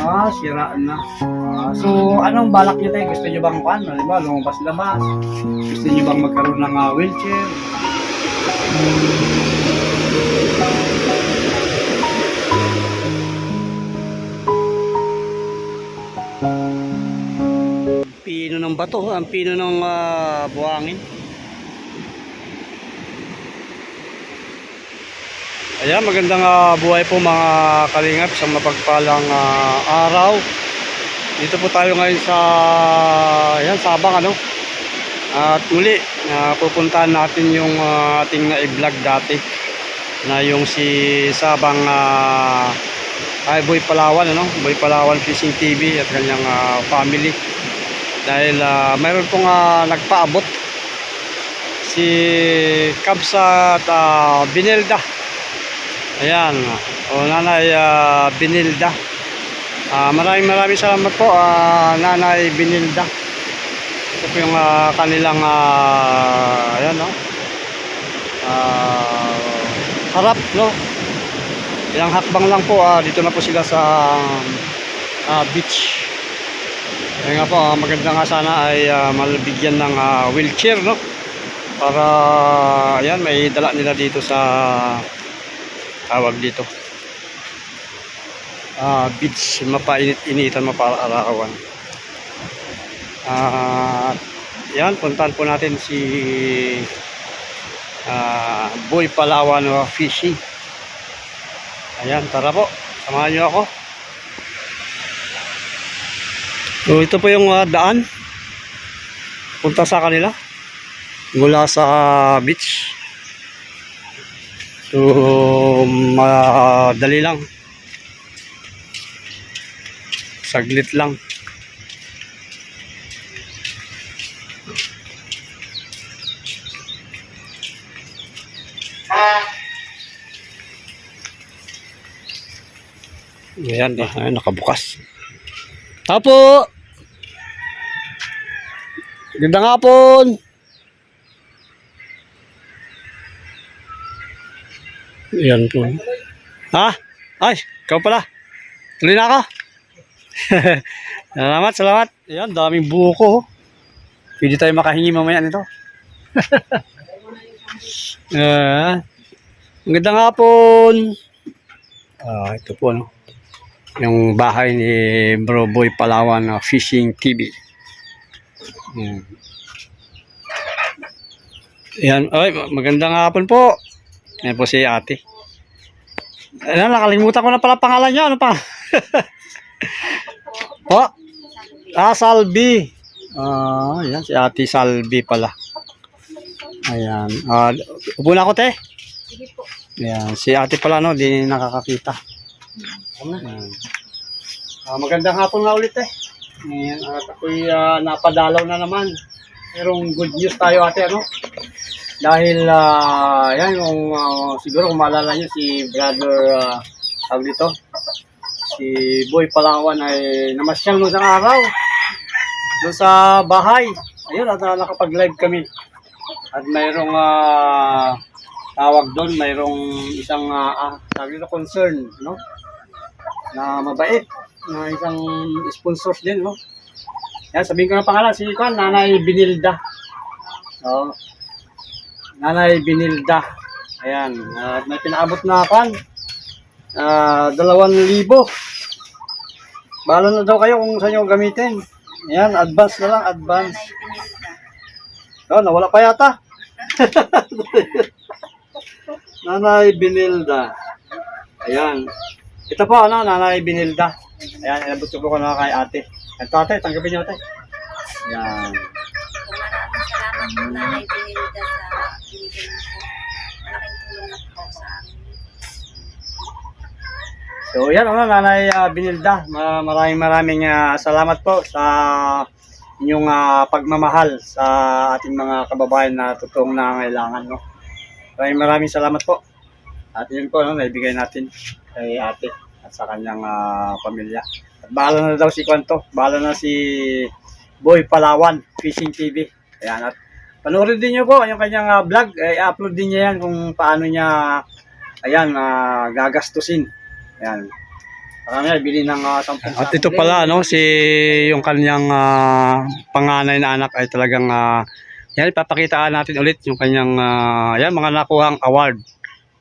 Ah, sira na. Ah, so, anong balak niyo tayo? Gusto niyo bang pan? Halimbawa, lumabas-labas? Gusto niyo bang magkaroon ng ah, wheelchair? Pino ng bato, ang pino ng ah, buhangin. Ayan, magandang ah, buhay po mga kalingap sa mapagpalang ah, araw. Dito po tayo ngayon sa ayan, Sabang ano. At muli, ah, pupuntahan natin yung ah, ating na-vlog dati na yung si Sabang ah, ay Boy Palawan ano, Boy Palawan Fishing TV at kanyang ah, family. Dahil ah, mayroon pong ah, nagpaabot si Kabsa at ah, Binelda. Ayan. O Nanay ah, Binilda. Ah, maraming maraming salamat po ah, Nanay Binilda. Ito po yung ah, kanilang ah, ayan no. Ah, harap no. Ilang hakbang lang po ah, dito na po sila sa ah, beach. Kaya nga po, ah, maganda nga sana ay ah, malabigyan ng ah, wheelchair no. Para ayan may dala nila dito sa tawag dito. Ah beach mapainit-initan mapaarawan ah yan puntahan po natin si ah Boy Palawan uh, Fishing ayan tara po samahan nyo ako. So ito po yung ah, daan. Punta sa kanila mula sa beach So, madali lang. Saglit lang. Ayan, ayan, nakabukas. Tapo! Gandang hapon! Yan po. Ha? Ay, ikaw pala. Tuloy na ako. salamat, salamat. Ayan, daming buko. oh. Pwede tayo makahingi mamaya nito. Ah, magandang hapon. Ah, ito po no. Yung bahay ni Bro Boy Palawan na Fishing TV. Yan. Yan, ay, magandang hapon po. Yan po si ate. Ano, nakalimutan ko na pala pangalan niya. Ano pa? po? Ah, Salvi. Ah, yan, si ate Salvi pala. Ayan. Ah, upo na ako, te. Sige po. Ayan, si ate pala, no, di nakakakita. Ayan. Ah, magandang hapon nga ulit, eh. Ayan, at ako'y ah, napadalaw na naman. Merong good news tayo, ate, ano? Dahil, ah, yan, yung, ah, siguro kung maalala nyo, si brother, uh, tawag dito, si Boy Palawan ay namasyal nung isang araw doon sa bahay. Ayun, at ah, nakapag-live kami. At mayroong ah, tawag doon, mayroong isang ah, ah, dito, concern, no? Na mabait, na isang sponsors din, no? Yan, sabihin ko na pangalan, si Kwan, Nanay Binilda. So, Nanay Binilda. Ayan, at may pinaabot na Kwan, ah, dalawang libo. Bahala na daw kayo kung saan nyo gamitin. Ayan, advance na lang, advance. Oh, nawala pa yata. Nanay Binilda. Ayan. Ito po, ano, Nanay Binilda. Ayan, inabot ko po na kay ate. Ito ate, tanggapin niyo ate. Ayan. Maraming salamat po Nanay Pinilda sa binigay niyo po. Malaking tulong na po sa amin. So, yan ano, Nanay ah, Binilda. Ma- Maraming maraming ah, salamat po sa inyong ah, pagmamahal sa ating mga kababayan na totoong nangangailangan, no. Maraming maraming salamat po. At yun po, no, naibigay natin kay ate at sa kanyang ah, pamilya. At bahala na daw si Kwanto. Bahala na si Boy Palawan, Fishing TV. Ayan, at panoorin din niyo po yung kanyang ah, vlog. Eh, upload din niya yan kung paano niya, ayan, ah, gagastusin. Ayan. Marami bili ng uh, At ito pala, no, si yung kanyang ah, panganay na anak ay talagang, ah, yan, ipapakitaan natin ulit yung kanyang, ah, yan, mga nakuhang award.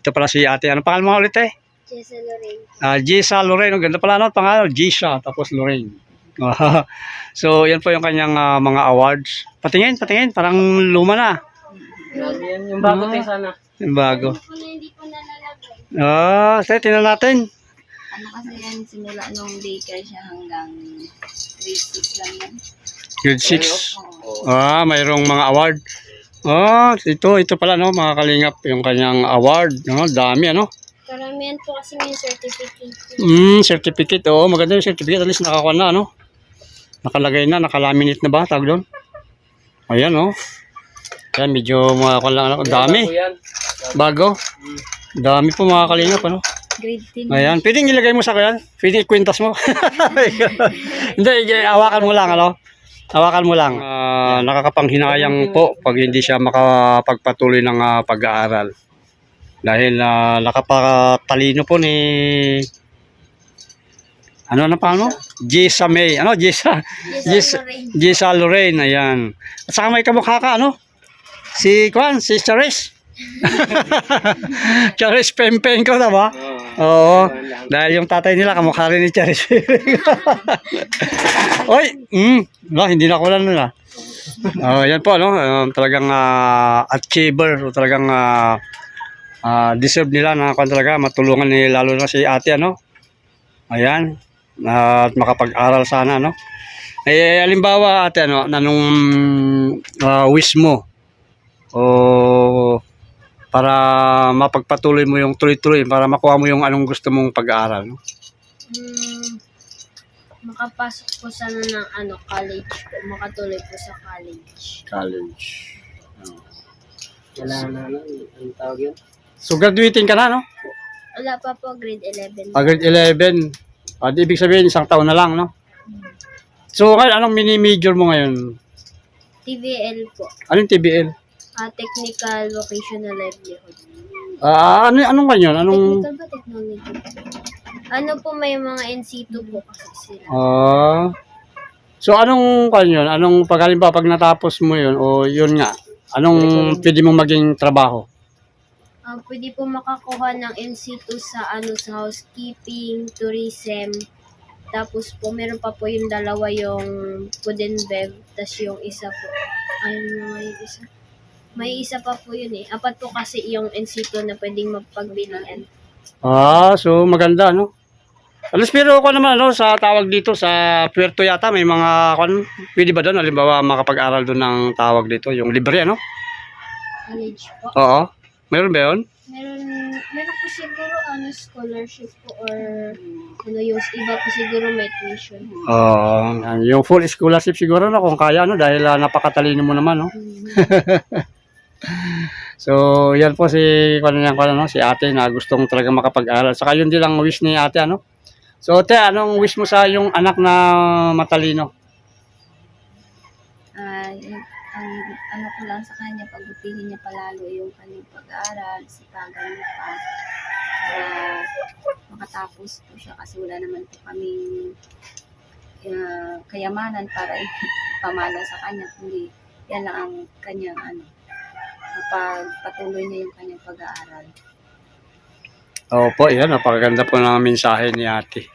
Ito pala si ate, ano pangalan mo ulit eh? Jessa Lorraine. Ah, Gisa Lorraine, ang ganda pala, no, pangalan, Gisa, tapos Lorraine. so, yan po yung kanyang ah, mga awards. Patingin, patingin, parang luma na. Grabe yan. Yung bago tayo sana. Yung bago. Hindi po na hindi po nalalagay. Ah, sige, tingnan natin. Ano kasi yan, simula nung daycare siya hanggang grade 6 lang yan. Grade 6. Oo. Ah, mayroong mga award. Ah, ito, ito pala, no, mga kalingap, yung kanyang award. No, dami, ano? Karamihan po kasi may certificate. Mm, certificate. Oo, maganda yung certificate. At least nakakuha na, ano? Nakalagay na, nakalaminate na ba? Tawag doon? Ayan, oh. Ayan, medyo mga lang, ano, dami. Bago. Bago. Dami po mga kalingap, ano? Grade 10. Ayan, pwedeng ilagay mo sa kanya. Pwedeng ikwintas mo. Hindi, hawakan mo lang, ano? Hawakan mo lang. Ah, nakakapanghinayang po pag hindi siya makapagpatuloy ng ah, pag-aaral. Dahil uh, nakapatalino po ni... Ano na pa mo? Jisa May. Ano? Jisa? Jisa, Jisa Lorraine. Ayan. At saka may kamukha ka, ano? Si Kwan, si Charis. Charis Pempeng ko na ba? Oo. Dahil yung tatay nila kamukha rin ni Charis. Oy, mm, no, hindi na ko lang nun ah. Oh, yan po no, um, talagang ah, achiever, o talagang ah, ah, deserve nila na kung talaga matulungan ni lalo na si ate ano. Ayan. at makapag-aral sana no. Eh halimbawa ate ano, nanong ah, wish mo o para mapagpatuloy mo yung tuloy-tuloy para makuha mo yung anong gusto mong pag-aaral no? Hmm, makapasok po sana ng ano, college po. Makatuloy po sa college. college Wala na, ano, ang tawag yun. so graduating ka na no Wala pa po, grade 11. Ah, grade 11 ah, di ibig sabihin isang taon na lang no so ngayon anong mini major mo ngayon TVL po. anong TBL Ah, technical Vocational Livelihood. ah ano anong kanyon anong Technical ba technology? Ano po may mga NC2 po kasi sila. ah so anong kanyon anong pag halimbawa pag natapos mo yun o yun nga anong pwede mong maging trabaho Ah, pwede po makakuha ng NC2 sa ano sa housekeeping, tourism. Tapos po meron pa po yung dalawa yung food and bev, tas yung isa po. Ayun na nga yung isa. May isa pa po yun eh. Apat po kasi yung NC2 na pwedeng mapagbilian. Ah, so maganda, no? Alas pero ako naman, ano, sa tawag dito, sa Puerto yata, may mga, kung, pwede ba doon, halimbawa, makapag-aral doon ng tawag dito, yung libre, ano? College po. Oo. Meron ba yun? Meron, meron po siguro ano scholarship po or ano yung iba po siguro may tuition. Oo. yan. yung full scholarship siguro, no, kung kaya, no, dahil ah, napakatalino mo naman, no? So, yan po si, kung yan, kung ano, si ate na gustong talaga makapag-aral. Saka yun din ang wish ni ate, ano? So, te, anong wish mo sa yung anak na matalino? Yun, ang ano ko lang sa kanya, pagbutihin niya palalo yung kanyang pag-aaral, sipagan niya pa para makatapos po siya kasi wala naman po kaming ah, kayamanan para ipamana sa kanya, kundi yan lang ang kanyang ano, pagpatuloy niya yung kanyang pag-aaral. Opo, yan. Napakaganda po ng mensahe ni ate.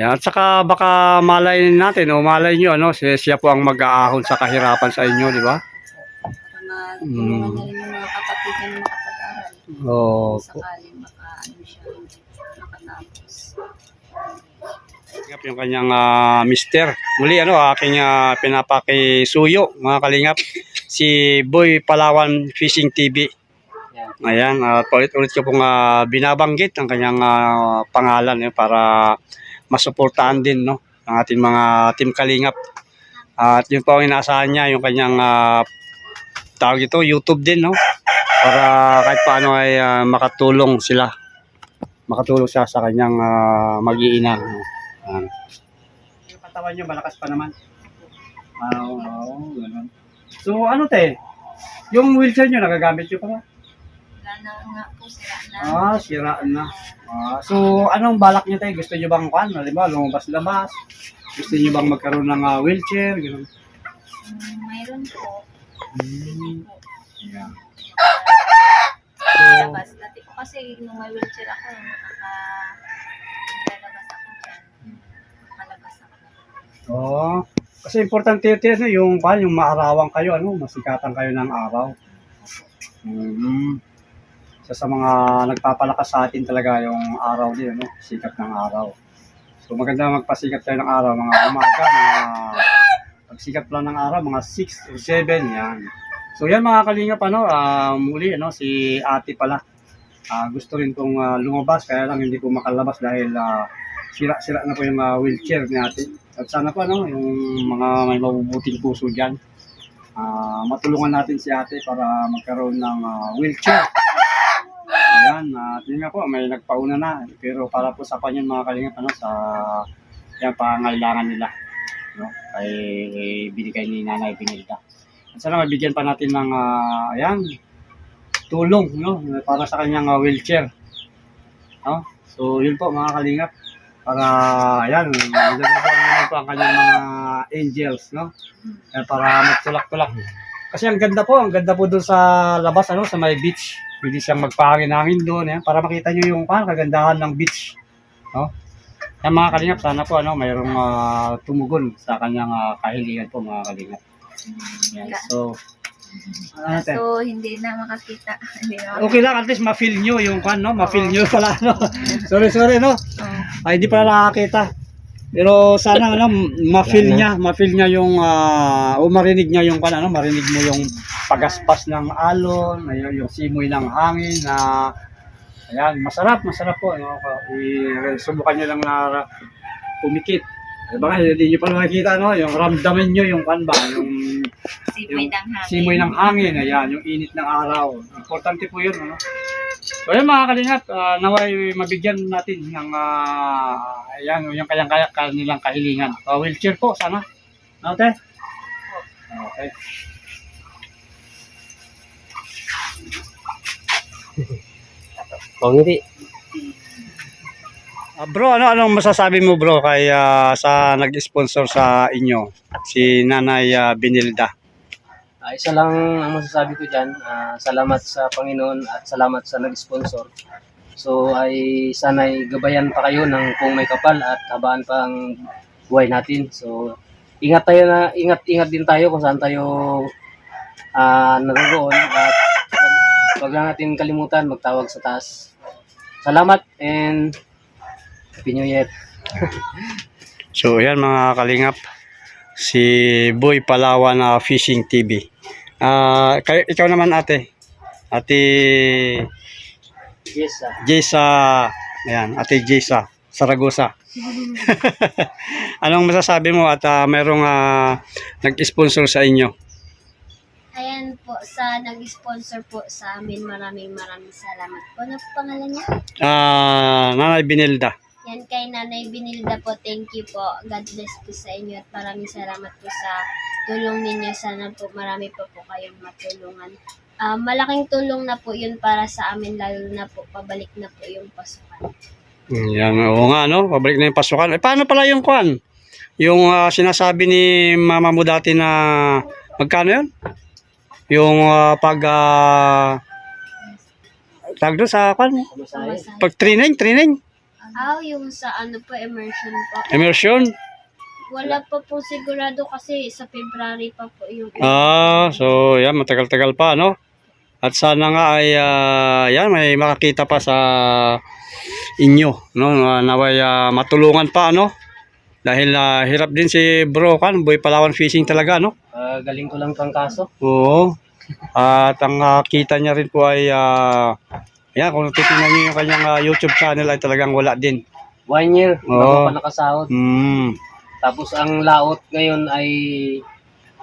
Yan. At saka baka malay natin o malay nyo, ano, siya, siya po ang mag-aahon sa kahirapan sa inyo, di ba? Para matulungan na rin yung mga kapatid niya na makapag-aral. Opo. Sakaling maka, ano siya, makatapos. Kalingap yung kanyang ah, mister. Muli, ano, aking uh, pinapakisuyo, mga kalingap. Si Boy Palawan Fishing TV. Ayan, at ulit-ulit ko pong ah, binabanggit ang kanyang ah, pangalan eh, para masuportahan din no, ang ating mga team kalingap. At yun po ang inaasahan niya, yung kanyang ah, tawag ito, YouTube din, no? Para kahit paano ay ah, makatulong sila. Makatulong siya sa kanyang mag-iina. no? Ayan. Yung katawan niyo, malakas pa naman. Ah, Oo, ganun. So, ano te? Yung wheelchair niyo, nagagamit niyo pa ba? Wala na nga po sila na. Ah, sira na. Ah, so, anong balak niyo tayo? Gusto niyo bang kuan? Halimbawa, lumabas-labas? Gusto niyo bang magkaroon ng ah, wheelchair? Ganun. Mm, mayroon po. Hmm. Yeah. Labas. Dati po kasi nung may wheelchair ako, nakaka... Lalabas ako dyan. Ako. Oo. Kasi importante yun, ano, yung, kuan, yung maarawan kayo, ano, masikatan kayo ng araw. Mhm. Isa sa mga nagpapalakas sa atin talaga yung araw din, ano, sikat ng araw. So maganda magpasikat kayo ng araw, mga umaga, mga pagsikat lang ng araw, mga 6 or 7, yan. So yan mga kalingap, ano, ah, muli, ano, si ate pala. Ah, gusto rin pong ah, lumabas, kaya lang hindi po makalabas dahil ah, sira-sira na po yung ah, wheelchair ni ate. At sana po, ano, yung mga may mabubuting puso dyan, ah, matulungan natin si ate para magkaroon ng ah, wheelchair. Ayan, at yun po, may nagpauna na. Pero para po sa kanya mga kalingap, ano, sa yan, pangangailangan nila. No? Ay, ay binigay ni Nanay Pinilda. At sana mabigyan pa natin ng, ah, ayan, tulong, no? Para sa kanyang ah, wheelchair. No? So, yun po mga kalingap. Para, ayan, na po ang kanyang mga angels, no? Kaya para magtulak-tulak. Kasi ang ganda po, ang ganda po doon sa labas, ano, sa may beach. Pwede siyang magpahangin-hangin doon, eh, para makita nyo yung pan, kagandahan ng beach. No? Yan mga kalingap, sana po, ano, mayroong ah, tumugon sa kanyang ah, kahilingan po, mga kalingap. Yan, so, ano natin? So, hindi na makakita. Hindi na Okay lang, at least ma-feel nyo yung kan, no? Ma-feel nyo pala, no? sorry, sorry, no? Ay, hindi pala nakakita. Pero sana ano, ma-feel niya, ma-feel niya yung ah, o marinig niya yung kan, ano, marinig mo yung pagaspas ng alon, ayun, yung simoy ng hangin na ayan, masarap, masarap po, no? I- subukan niyo lang na pumikit. Diba nga, hindi niyo pa makikita, no? Yung ramdaman niyo yung kan ba, yung Simoy ng hangin. simoy ng hangin, ayan, yung init ng araw. Importante po yun, ano? So yun mga kalingap, ah, naway mabigyan natin ng, ah, ayan, yung kayang kaya kanilang kahilingan. Uh, wheelchair po, sana. Te? Okay. Kung hindi, Ah, bro, ano anong masasabi mo bro kay ah, sa nag-sponsor sa inyo, si Nanay ah, Binilda? Ah, isa lang ang masasabi ko dyan. ah, salamat sa Panginoon at salamat sa nag-sponsor. So ay sana'y gabayan pa kayo ng kung may kapal at habaan pa ang buhay natin. So ingat tayo na ingat-ingat din tayo kung saan tayo ah naroon at wag, wag lang natin kalimutan magtawag sa taas. Salamat and Happy New Year. So, yan mga kalingap. Si Boy Palawan na Fishing TV. Ah, kayo, ikaw naman ate. Ate Yes, ah. Jessa. Ayan, ate Jessa. Saragosa. Anong masasabi mo at ah, merong ah, nag-sponsor sa inyo? Ayan po, sa nag-sponsor po sa amin, maraming maraming salamat po. Ano po pangalan niya? Ah, Nanay Binilda. Yan kay Nanay Binilda po, thank you po. God bless po sa inyo at maraming salamat po sa tulong ninyo. Sana po marami pa po kayong matulungan. Ah, malaking tulong na po yun para sa amin, lalo na po pabalik na po yung pasukan. Yan, oo nga, no? Pabalik na yung pasukan. Eh, paano pala yung kwan? Yung ah, sinasabi ni mama mo dati na magkano yun? Yung ah, pag uh, tag sa kwan? Pag training, training, Ah, yung sa ano po, immersion po. immersion. Wala pa po sigurado kasi sa February pa po yung Ah, so yan, matagal-tagal pa, no? At sana nga ay, ah, yan, may makakita pa sa inyo, no? Na naway ah, matulungan pa, no? Dahil ah, hirap din si bro, kan, boy Palawan Fishing talaga, no? Ah, galing ko lang kang kaso. Oo. At ang ah, kita niya rin po ay, ah, yan, kung titingnan niyo yung kanyang ah, YouTube channel ay talagang wala din. One year, Oo. bago pa nakasahod. Hmm. Tapos ang laot ngayon ay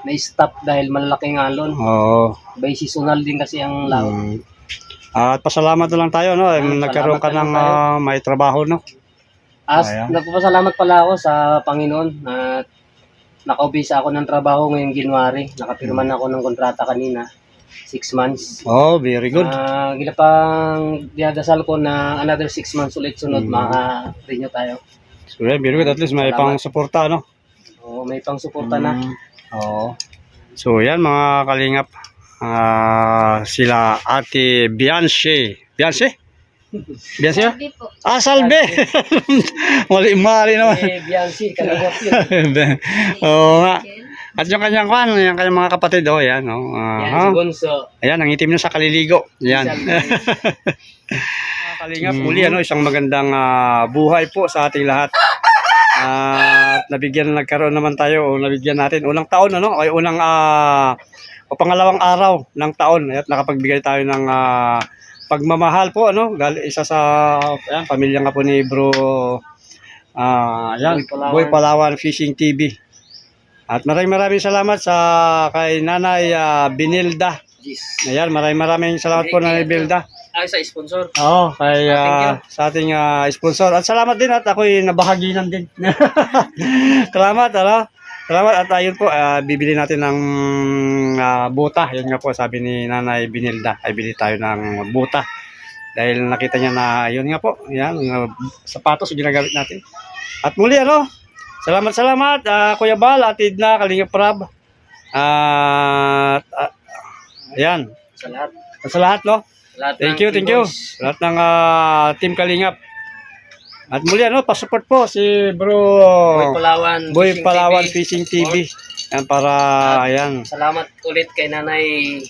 na-stop dahil malalaking alon. Oo. By seasonal din kasi ang laot. Mm. At pasalamat na lang tayo, no? Ah, Nagkaroon ka salamat na ng lang tayo. ah, may trabaho, no? As, Ayan. nagpapasalamat pala ako sa Panginoon at nakaubisa ako ng trabaho ngayong January. Nakapirman ako ng kontrata kanina. Six months. Oh, very good. Ah, gila pang dinadasal ko na another six months ulit sunod Mm. maka-renew tayo. So, yeah, very good. At least may Salamat. pang suporta, no? Oo, may pang suporta na. Mm. Oo. So, yan mga kalingap. Ah, sila Ate Bianche. Bianche? Bianche? ba? Ah, Salve! mali, mali naman. Eh, Biancy, kalingap yun. Oo nga. At yung kanyang kwan, yung kanyang mga kapatid, oh, yan, oh. Yan, Ah, si Gonzo. ayan, ang itim na sa kaliligo. Yan. Kalingap, muli, ano, isang magandang ah, buhay po sa ating lahat. At nabigyan, nagkaroon naman tayo, o nabigyan natin, unang taon, ano, ay unang, ah, o pangalawang araw ng taon, at nakapagbigay tayo ng ah, pagmamahal po, ano, gali, isa sa, ayan, pamilya nga po ni bro, ah, ayan, Boy Palawan. Boy Palawan Fishing TV. At maraming maraming salamat sa kay Nanay ah, Binilda. Jeez. Ayan, maraming maraming salamat po Nanay Binilda. Ay, sa sponsor. Oo, kay ah, sa ating ah, sponsor. At salamat din at ako'y nabahaginan din. salamat, ano? Salamat at ayun po, ah, bibili natin ng ah, buta. Yun nga po, sabi ni Nanay Binilda, ay bili tayo ng buta. Dahil nakita niya na, yun nga po, yan, ah, sapatos yung ginagamit natin. At muli, ano, salamat, salamat, ah, Kuya Bal, at Idna, Kalingap Prab. At, ah, ayan, Sa lahat. at sa lahat, no? Lahat Thank you, thank you. T-Boys. Lahat ng ah, Team Kalingap. At muli ano, pasupport po si Bro Boy Palawan. Boy Fishing Palawan TV. Fishing TV. Yan para ayan, Salamat ulit kay Nanay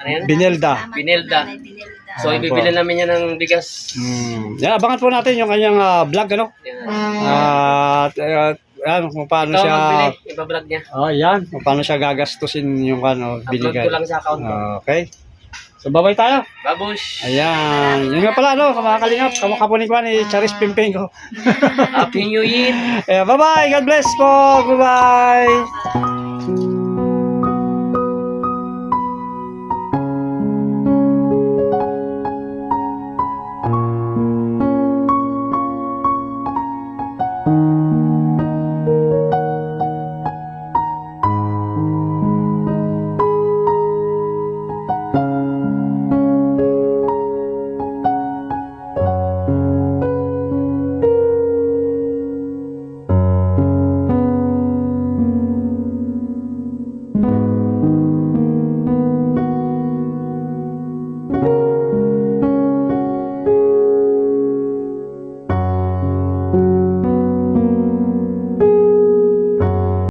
ano yan? Binelda. Binelda. Binelda. So, Ayan ibibili po. namin yan ng bigas. Hmm. Yan, abangan po natin yung kanyang ah, vlog ano. Yan. At uh, yan, kung paano Ikaw siya magbili. Ibablog niya. Oh, yan, kung paano siya gagastusin yung ano, Upload binigay. ko lang sa account ko. Okay. So, babay tayo. Babush! Ayan. Yun nga pala, no, mga kalingap, kamukha ko ni Charis Pimping ko. Happy New Year! Eh, bye-bye. God bless po. Bye-bye.